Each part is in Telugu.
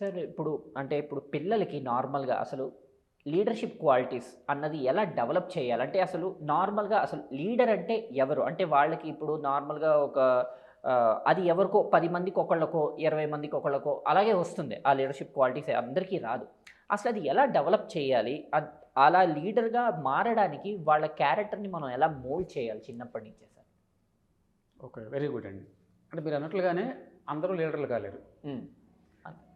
సార్ ఇప్పుడు అంటే ఇప్పుడు పిల్లలకి నార్మల్గా అసలు లీడర్షిప్ క్వాలిటీస్ అన్నది ఎలా డెవలప్ చేయాలి అంటే అసలు నార్మల్గా అసలు లీడర్ అంటే ఎవరు? అంటే వాళ్ళకి ఇప్పుడు నార్మల్గా ఒక అది ఎవరికో పది మందికి ఒకళ్ళకో ఇరవై మందికి ఒకళ్ళకో అలాగే వస్తుంది. ఆ లీడర్షిప్ క్వాలిటీస్ అందరికీ రాదు. అసలు అది ఎలా డెవలప్ చేయాలి? అద్- అలా లీడర్గా మారడానికి వాళ్ళ క్యారెక్టర్ని మనం ఎలా మోల్డ్ చేయాలి చిన్నప్పటి నుంచే సార్? ఓకే వెరీ గుడ్ అండి. అంటే మీరు అన్నట్లుగానే అందరూ లీడర్లు కాలేరు.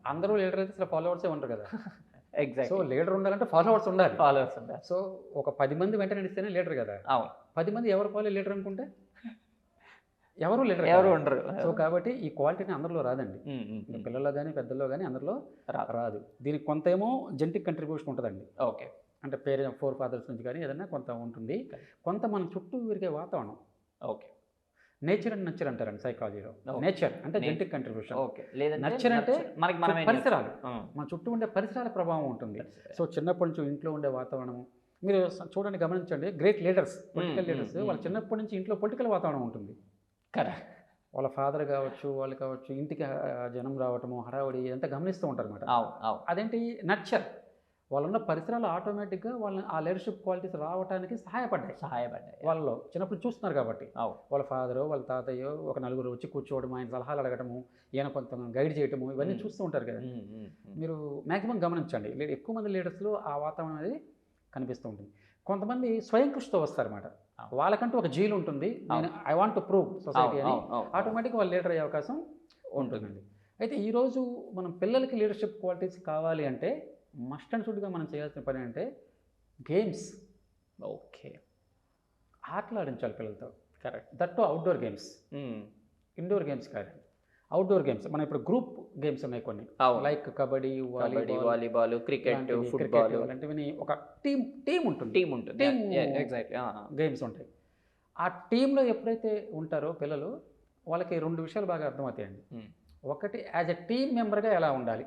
అందరూ లీడర్ అయితే అసలు ఫాలోవర్సే ఉంటారు కదా. సో ఎగ్జాక్ట్ లీడర్ ఉండాలంటే ఫాలోవర్స్ ఉండాలి. ఫాలోవర్స్ ఉంటారు సో ఒక పది మంది వెంటనే నడిస్తేనే లీడర్ కదా. అవును. పది మంది ఎవరు ఫాలో లీడర్ అనుకుంటే? ఎవరు లీడర్ ఎవరు ఉండరు. సో కాబట్టి ఈ క్వాలిటీని అందరిలో రాదండి. పిల్లల్లో కానీ పెద్దల్లో కానీ అందరిలో రాదు. దీనికి కొంత ఏమో జెంటిక్ కంట్రిబ్యూషన్ ఉంటుందండి. ఓకే. అంటే పేరు ఫోర్ ఫాదర్స్ నుంచి కానీ ఏదైనా కొంత ఉంటుంది. కొంత మన చుట్టూ విరిగే వాతావరణం. ఓకే. నేచర్ అండ్ నచ్చర్ అంటారండి సైకాలజీలో. నేచర్ అంటే. జెంటిక్ కంట్రిబ్యూషన్ ఓకే. Nurture అంటే. మనకి మనమే పరిసరాలు. మన చుట్టూ ఉండే పరిసరాల ప్రభావం ఉంటుంది. సో చిన్నప్పటి నుంచి ఇంట్లో ఉండే వాతావరణము మీరు చూడండి గమనించండి. Great leaders political leaders. వాళ్ళ చిన్నప్పటి నుంచి ఇంట్లో పొలిటికల్ వాతావరణం ఉంటుంది. కరెక్ట్ వాళ్ళ ఫాదర్ కావచ్చు వాళ్ళు కావచ్చు ఇంటికి జనం రావటము హడావుడి ఇదంతా గమనిస్తూ ఉంటారు అనమాట అదేంటి? నచ్చర్. వాళ్ళున్న పరిసరాలు ఆటోమేటిక్గా వాళ్ళని ఆ లీడర్షిప్ క్వాలిటీస్ రావడానికి సహాయపడ్డాయి. సహాయపడ్డాయి. వాళ్ళలో చిన్నప్పుడు చూస్తున్నారు కాబట్టి వాళ్ళ ఫాదరు వాళ్ళ తాతయ్యో ఒక నలుగురు వచ్చి కూర్చోవడం ఆయన సలహాలు అడగటము ఈయన కొంత గైడ్ చేయటము ఇవన్నీ. చూస్తూ ఉంటారు కదా. మీరు మ్యాక్సిమం గమనించండి. లే- ఎక్కువ మంది లీడర్స్లో ఆ వాతావరణం అనేది కనిపిస్తూ ఉంటుంది. కొంతమంది స్వయం కృషితో వస్తారన్నమాట. వాళ్ళకంటూ ఒక జీల్ ఉంటుంది. నేను I want to prove society అని. ఆటోమేటిక్గా వాళ్ళు లీడర్ అయ్యే అవకాశం ఉంటుందండి అయితే ఈరోజు మనం పిల్లలకి లీడర్షిప్ క్వాలిటీస్ కావాలి అంటే మస్ట్ అండ్ షుడ్గా మనం చేయాల్సిన పని అంటే గేమ్స్. ఓకే. ఆటలు ఆడించాలి పిల్లలతో. Correct. That outdoor games. Indoor games కాదు. Outdoor games. మన ఇప్పుడు గ్రూప్ గేమ్స్ ఉన్నాయి కొన్ని. Like kabaddi volleyball volleyball cricket football. ఇలాంటివి ఒక టీం టీం ఉంటుంది. టీం ఉంటుంది. Team- ఎగ్జాక్ట్లీ గేమ్స్ ఉంటాయి. ఆ టీంలో ఎప్పుడైతే ఉంటారో పిల్లలు వాళ్ళకి రెండు విషయాలు బాగా అర్థమవుతాయండి. ఒకటి యాజ్ ఎ టీమ్ మెంబర్గా ఎలా ఉండాలి?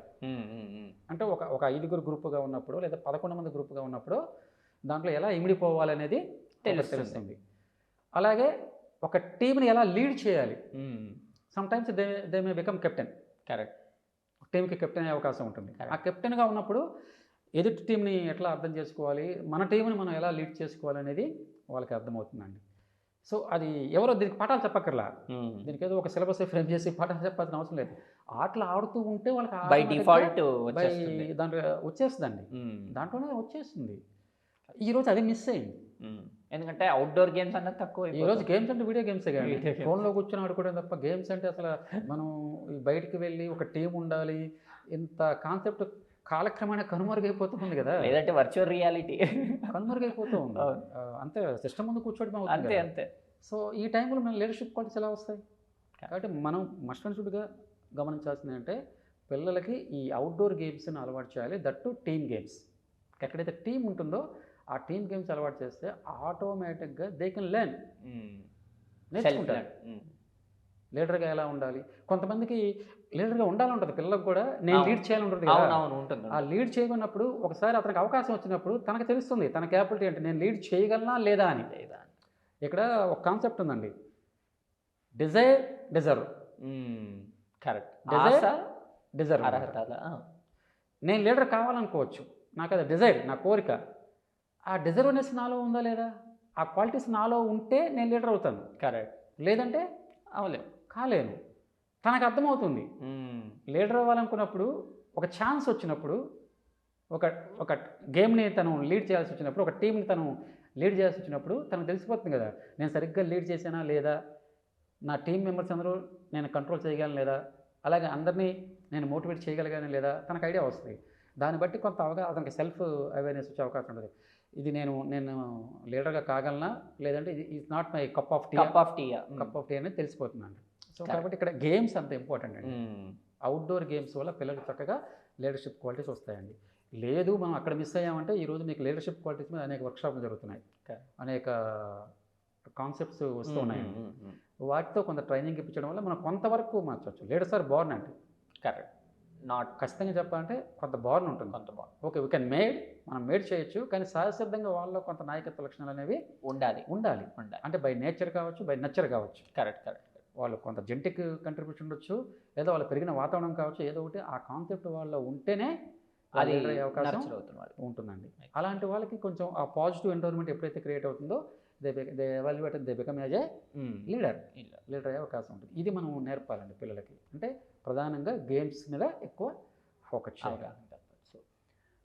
అంటే ఒక ఒక ఐదుగురు గ్రూపుగా ఉన్నప్పుడు లేదా పదకొండు మంది గ్రూపుగా ఉన్నప్పుడు దాంట్లో ఎలా ఇమిడిపోవాలనేది తెలుస్తుంది. అలాగే ఒక టీంని ఎలా లీడ్ చేయాలి? Sometimes they they may become captain correct టీంకి కెప్టెన్ అయ్యే అవకాశం ఉంటుంది. ఆ కెప్టెన్గా ఉన్నప్పుడు ఎదుటి టీంని ఎట్లా అర్థం చేసుకోవాలి? మన టీంని మనం ఎలా లీడ్ చేసుకోవాలి అనేది వాళ్ళకి అర్థమవుతుందండి. సో అది ఎవరో దీనికి పాఠాలు చెప్పక్కర్లా. దీనికి ఏదో ఒక సిలబస్ ఫ్రేమ్ చేసి పాఠాలు చెప్పాల్సిన అవసరం లేదు. ఆటలు ఆడుతూ ఉంటే వాళ్ళకి బై డిఫాల్ట్ వచ్చేస్తుంది. దాంట్లో వచ్చేస్తుందండి. దాంట్లోనే వచ్చేస్తుంది ఈరోజు అది మిస్ అయింది. ఎందుకంటే అవుట్డోర్ గేమ్స్ అన్నది తక్కువ ఈ రోజు గేమ్స్ అంటే వీడియో గేమ్సే కానీ. ఫోన్లో కూర్చొని ఆడుకోవడం తప్ప గేమ్స్ అంటే అసలు మనం బయటికి వెళ్ళి ఒక టీం ఉండాలి. ఇంత కాన్సెప్ట్ కాలక్రమేణా కనుమరుగైపోతుంది కదా. లేదంటే వర్చువల్ రియాలిటీ కనుమరుగైపోతూ ఉంది. అంతే సిస్టమ్ ముందు కూర్చోవడం అంతే. అంతే. సో ఈ టైంలో మన లీడర్షిప్ క్వాలిటీస్ ఎలా వస్తాయి? కాబట్టి మనం మస్ట్ అండ్ షుడ్గా గమనించాల్సింది అంటే పిల్లలకి ఈ అవుట్డోర్ గేమ్స్ని అలవాటు చేయాలి. దట్టు టీమ్ గేమ్స్ ఎక్కడైతే టీం ఉంటుందో ఆ టీమ్ గేమ్స్ అలవాటు చేస్తే ఆటోమేటిక్గా దే కెన్ లెర్న్ నేర్చుకుంటారు. లీడర్గా ఎలా ఉండాలి? కొంతమందికి లీడర్గా ఉండాలంటుంది పిల్లలకు కూడా నేను. లీడ్ చేయాలంటుంది ఉంటుంది ఆ లీడ్ చేయకున్నప్పుడు ఒకసారి అతనికి అవకాశం వచ్చినప్పుడు తనకు తెలుస్తుంది తన క్యాపబిలిటీ అంటే నేను లీడ్ చేయగలనా లేదా అని. లేదా ఇక్కడ ఒక కాన్సెప్ట్ ఉందండి. Desire deserve. కరెక్ట్. ఆశ డిజర్వ్ అర్హత నేను లీడర్ కావాలనుకోవచ్చు నాకు అది డిజైర్ నా కోరిక. ఆ డిజర్వ్నెస్ నాలో ఉందా లేదా? ఆ క్వాలిటీస్ నాలో ఉంటే నేను లీడర్ అవుతాను. కరెక్ట్. లేదంటే అవలేము కాలేను తనకు అర్థమవుతుంది. లీడర్ అవ్వాలనుకున్నప్పుడు ఒక ఛాన్స్ వచ్చినప్పుడు ఒక ఒక గేమ్ని తను లీడ్ చేయాల్సి వచ్చినప్పుడు ఒక టీంని తను లీడ్ చేయాల్సి వచ్చినప్పుడు తనకు తెలిసిపోతుంది కదా నేను సరిగ్గా లీడ్ చేశానా లేదా నా టీం మెంబర్స్ అందరూ నేను కంట్రోల్ చేయగలను లేదా అలాగే అందరినీ నేను మోటివేట్ చేయగలిగాను లేదా తనకు ఐడియా వస్తుంది. దాన్ని బట్టి కొంత అవగా అతనికి సెల్ఫ్ అవేర్నెస్ వచ్చే అవకాశం ఉంటుంది. ఇది నేను నేను లీడర్గా కాగలనా? లేదంటే ఇది is not my cup of tea cup of tea cup of tea అనేది తెలిసిపోతుందండి సో. కాబట్టి ఇక్కడ గేమ్స్ అంత ఇంపార్టెంట్ అండి. అవుట్డోర్ గేమ్స్ వల్ల పిల్లలకు చక్కగా లీడర్షిప్ క్వాలిటీస్ వస్తాయండి. లేదు మనం అక్కడ మిస్ అయ్యామంటే ఈరోజు మీకు లీడర్షిప్ క్వాలిటీస్ మీద అనేక వర్క్షాప్లు జరుగుతున్నాయి. అనేక కాన్సెప్ట్స్ వస్తూ ఉన్నాయండి. వాటితో కొంత ట్రైనింగ్ ఇప్పించడం వల్ల మనం కొంతవరకు మార్చవచ్చు. లీడర్స్ ఆర్ బార్న్ అంటే కరెక్ట్ నాట్ ఖచ్చితంగా చెప్పాలంటే కొంత బార్న్ ఉంటుంది. కొంత బాగుంది ఓకే వీ కెన్ మేడ్ మనం మేడ్ చేయొచ్చు కానీ సహజసిద్ధంగా వాళ్ళలో కొంత నాయకత్వ లక్షణాలు అనేవి ఉండాలి. ఉండాలి. ఉండాలి. అంటే బై నేచర్ కావచ్చు బై నచ్చర్ కావచ్చు. కరెక్ట్ కరెక్ట్ వాళ్ళు కొంత జెంటిక్ కంట్రిబ్యూషన్ ఉండొచ్చు లేదా వాళ్ళు పెరిగిన వాతావరణం కావచ్చు ఏదో ఒకటి ఆ కాన్సెప్ట్ వాళ్ళలో ఉంటేనే వాళ్ళు అది అవకాశం ఉంటుందండి. అలాంటి వాళ్ళకి కొంచెం ఆ పాజిటివ్ ఎన్వైర్న్మెంట్ ఎప్పుడైతే క్రియేట్ అవుతుందో they they evaluate they become as a leader. Leader అయ్యే అవకాశం ఉంటుంది. ఇది మనం నేర్పాలండి పిల్లలకి. అంటే ప్రధానంగా గేమ్స్ మీద ఎక్కువ ఫోకస్ చేయాలి.